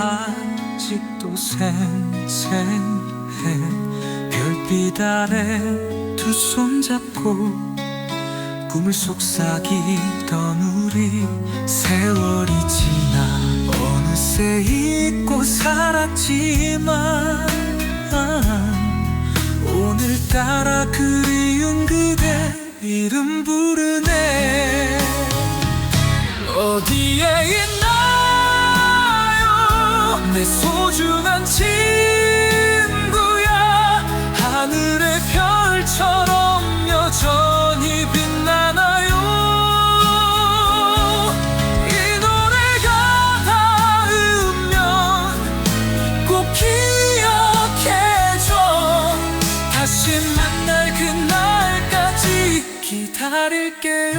아직도 생생해. 별빛 아래 두 손 잡고 꿈을 속삭이던 우리 세월이 지나 어느새 잊고 살았지만 오늘따라 그리운 그대 이름 부르네. 어디에 있나요 내 소중한 친구야. 하늘의 별처럼 여전히 빛나나요? 이 노래가 닿으면 꼭 기억해줘. 다시 만날 그날까지 기다릴게요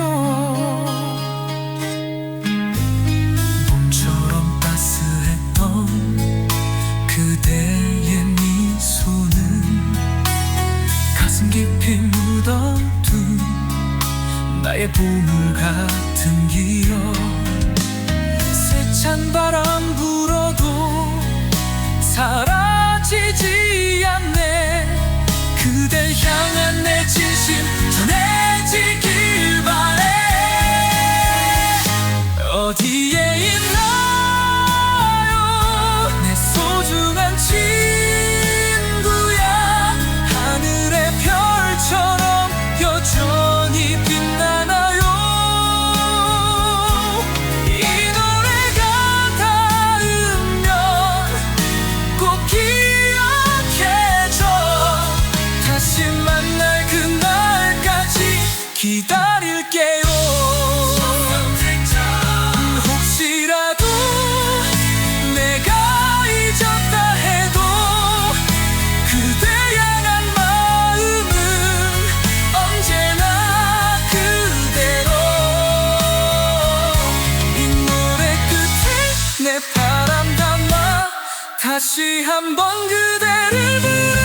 깊이 묻어둔 나의 보물 같은 기억. 세찬 바람 불어도 사라지지 않네. 그댈 향한 내 진심 전해지길 바래. 어디에 있나 다시 한번 그대를 부르리.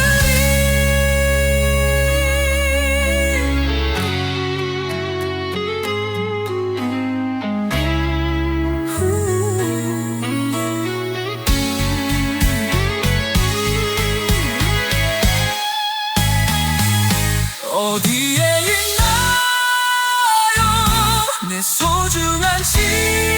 어디에 있나요? 내 소중한 친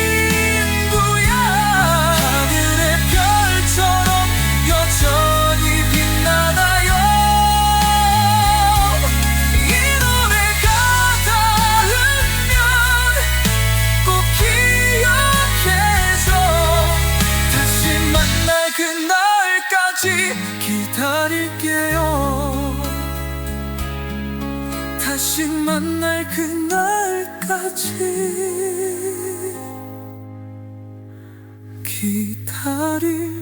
다시 만날 그날까지 기다릴게요